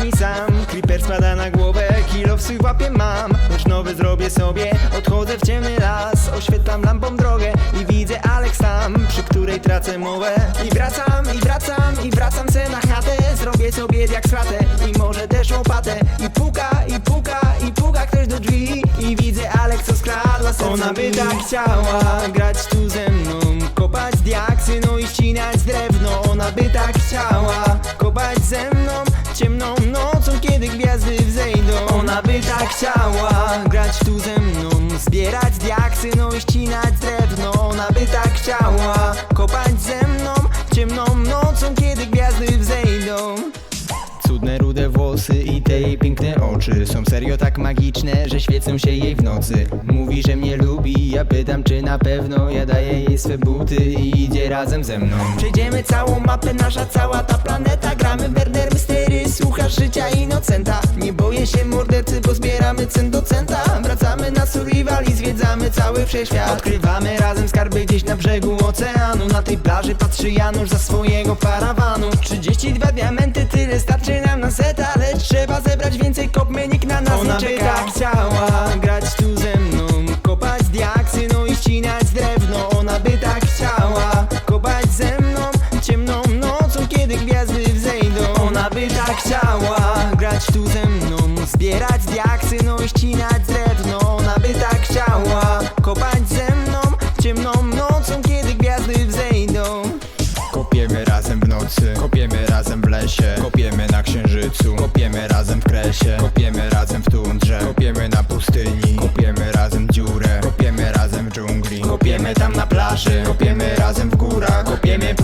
ani sam. Creeper spada na głowę, kilowsy łapie mam. Lecz nowy zrobię sobie, odchodzę w ciemny las. Oświetlam lampą drogę i widzę Alex tam Przy której tracę mowę. I wracam, i wracam, i wracam se na chatę. Zrobię sobie jak stratę i może też łopatę. I puka, i puka, i puka ktoś do drzwi. I widzę Alex co skradła serce Ona by tak chciała grać tu ze mną Kopać diaksy, no i ścinać drewno. Ona by tak chciała. Chciała Grać tu ze mną Zbierać diaksy, no i ścinać drewno. Ona by tak chciała Kopać ze mną Ciemną nocą, kiedy gwiazdy wzejdą. Cudne rude włosy i te jej piękne oczy Są serio tak magiczne, że świecą się jej w nocy. Mówi, że mnie lubi, ja pytam czy na pewno Ja daję jej swe buty i idzie razem ze mną. Przejdziemy całą mapę, nasza cała ta planeta Gramy bo zbieramy cent do centa. Wracamy na survival i zwiedzamy cały wszechświat. Odkrywamy razem skarby gdzieś na brzegu oceanu. Na tej plaży patrzy Janusz za swojego parawanu. 32 diamenty, tyle starczy nam na seta Lecz trzeba zebrać więcej, kopmy, nikt na nas Ona nie tak chciała grać tu ze mną Kopać diaksy, no i ścinać drewno. Ona by tak chciała kopać ze mną Ciemną nocą, kiedy gwiazdy wzejdą. Ona by tak chciała grać tu ze mną ścinać drewno Ona by tak chciała. Kopać ze mną Ciemną nocą, kiedy gwiazdy wzejdą. Kopiemy razem w nocy, kopiemy razem w lesie. Kopiemy na księżycu, kopiemy razem w kresie. Kopiemy razem w tundrze, kopiemy na pustyni. Kopiemy razem dziurę, kopiemy razem w dżungli. Kopiemy tam na plaży, kopiemy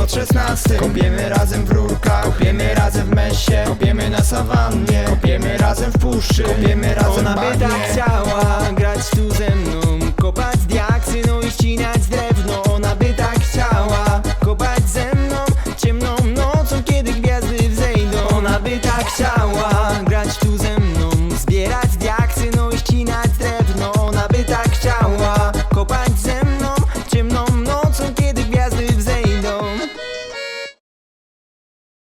od 16. Kopiemy razem w rurkach, kopiemy razem w mesie Kopiemy na sawannie, kopiemy razem w puszczy Kopiemy razem Ona by tak chciała grać tu ze mną Kopać z no i ścinać z drewno. Ona by tak chciała kopać ze mną Ciemną nocą, kiedy gwiazdy wzejdą. Ona by tak chciała grać tu ze mną